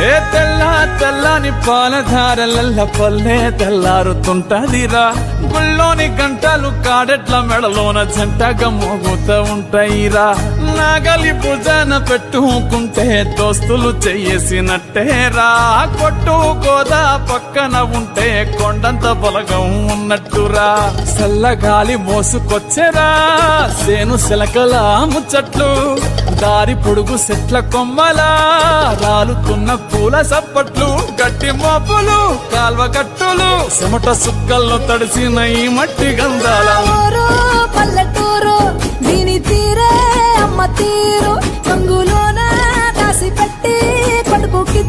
ఏ తెల్ల తెల్లని పాలధారలల్ల పల్లె తెల్లారుతుంటదిరా. గుళ్ళోని గంటలు కాడెట్ల మెడలోన జంటగా మోగుతూ ఉంటాయిరా. నాగలి భుజాన పెట్టుకుంటే దోస్తులు చేసినట్టేరా కొట్టు గోదా పక్కన ఉంటే కొండంత బలగం ఉన్నట్టురా. చల్లగాలి మోసుకొచ్చేరా. సేను శిలకల ముచ్చట్లు దారి పొడుగు సెట్ల కొమ్మలా. రాలుతున్న పూల సప్పట్లు గట్టి మోపులు కాల్వ కట్టులు చెమట సుక్కల్లో తడిసిన ఈ మట్టి గంధాల. పల్లెటూరు దీని తీరే అమ్మ తీరు. రంగులోన దాసి పెట్టి కొడుకుకి